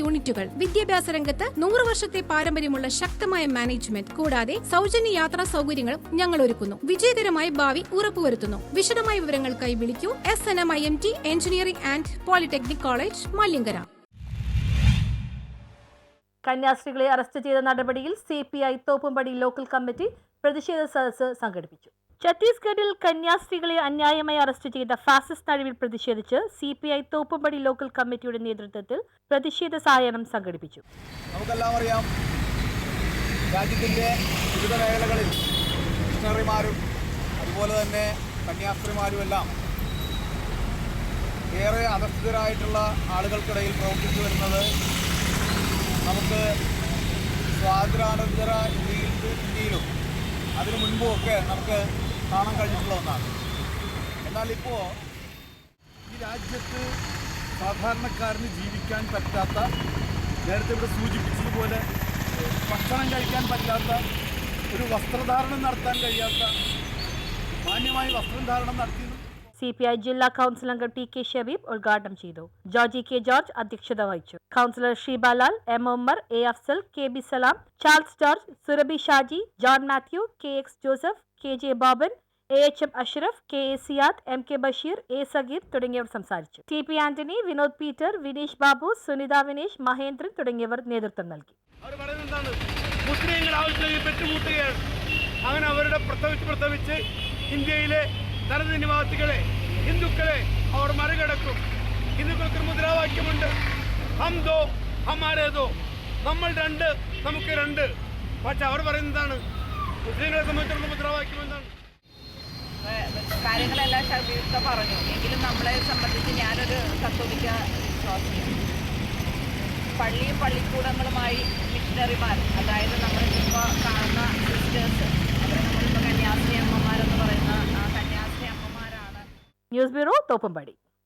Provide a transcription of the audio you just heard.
യൂണിറ്റുകൾ. വിദ്യാഭ്യാസ രംഗത്ത് നൂറ് വർഷത്തെ പാരമ്പര്യമുള്ള ശക്തമായ മാനേജ്മെന്റ്. കൂടാതെ സൗജന്യ യാത്രാ സൗകര്യങ്ങളും ഞങ്ങൾ ഒരുക്കുന്നു വിജയകരമായ ഭാവി ഉറപ്പുവരുത്തുന്നു. വിശദമായ വിവരങ്ങൾക്കായി വിളിക്കൂ. S N M I M T engineering and polytechnic college Malankara. കന്യാസ്ത്രീകളെ arrest ചെയ്ത നടപടിയിൽ C P I Thoppumpady local committee പ്രതിഷേധ സദസ്സ് സംഘടിപ്പിച്ചു. ഛത്തീസ്ഗഡിൽ കന്യാസ്ത്രീകളെ അന്യായമായി അറസ്റ്റ് ചെയ്ത ഫാസിസ്റ്റ് നഴിവിൽ പ്രതിഷേധിച്ച് C P I Thoppumpady local കമ്മിറ്റിയുടെ നേതൃത്വത്തിൽ പ്രതിഷേധ സായാഹ്നം സംഘടിപ്പിച്ചു. നമുക്കെല്ലാം അറിയാം രാജ്യത്തിന്റെ വിവിധ മേഖലകളിൽ മിഷണറിമാരും അതുപോലെ തന്നെ കന്യാസ്ത്രീമാരും എല്ലാം ഏറെ അധസ്ഥിതരായിട്ടുള്ള ആളുകൾക്കിടയിൽ പ്രവർത്തിച്ചു വരുന്നത് നമുക്ക് സ്വാതന്ത്ര്യാനന്തര ഇന്ത്യയിൽ ഇന്ത്യയിലും അതിനു മുൻപുമൊക്കെ നമുക്ക് കാണാൻ കഴിഞ്ഞിട്ടുള്ള ഒന്നാണ്. എന്നാൽ ഇപ്പോൾ ഈ രാജ്യത്ത് സാധാരണക്കാരന് ജീവിക്കാൻ പറ്റാത്ത നേരത്തെ ഇവിടെ സൂചിപ്പിച്ചതുപോലെ ഭക്ഷണം കഴിക്കാൻ പറ്റാത്ത ഒരു വസ്ത്രധാരണം നടത്താൻ കഴിയാത്ത മാന്യമായി വസ്ത്രം ധാരണം നടത്തിയതും സി പി ഐ ജില്ലാ കൗൺസിൽ അംഗം ടി കെ ഷബീബ് ഉദ്ഘാടനം ചെയ്തു. ജോർജി കെ ജോർജ് അധ്യക്ഷത വഹിച്ചു. Councillor Sheebalal M Ummer A Afsal K B Salam Charles George Surabhi Shaji John Mathew K X Joseph K J Boban A H M Ashraf K A Siyad M K Basheer A Sageer തുടങ്ങിയവർ സംസാരിച്ചു. T P Antony Vinod Peter Vineesh Babu Sunitha Vineesh Mahendran തുടങ്ങിയവർ നേതൃത്വം നൽകി. മുസ്ലിങ്ങൾ അങ്ങനെ അവരുടെ പ്രസവിച്ച് പ്രസവിച്ച് ഇന്ത്യയിലെ ദളിത് നിവാസികളെ ഹിന്ദുക്കളെ അവർ മറികടക്കും. ഹിന്ദുക്കൾക്ക് ഒരു മുദ്രാവാക്യമുണ്ട്. ഹം ദോ ഹമാരേതോ നമ്മൾ രണ്ട് നമുക്ക് രണ്ട്. പക്ഷെ അവർ പറയുന്നതാണ് മുസ്ലിങ്ങളെ സംബന്ധിച്ചിടത്തോളം മുദ്രാവാക്യം എന്താണ്? കാര്യങ്ങളെല്ലാം ഷബീർക്ക പറഞ്ഞു. എങ്കിലും നമ്മളെ സംബന്ധിച്ച് ഞാനൊരു കത്തോലിക്ക പള്ളിയും പള്ളിക്കൂടങ്ങളുമായി മിഷണറിമാർ അതായത് നമ്മളിപ്പോൾ കാണുന്ന സിസ്റ്റേഴ്സ് ന്യൂസ് ബ്യൂറോ തോപ്പുംപടി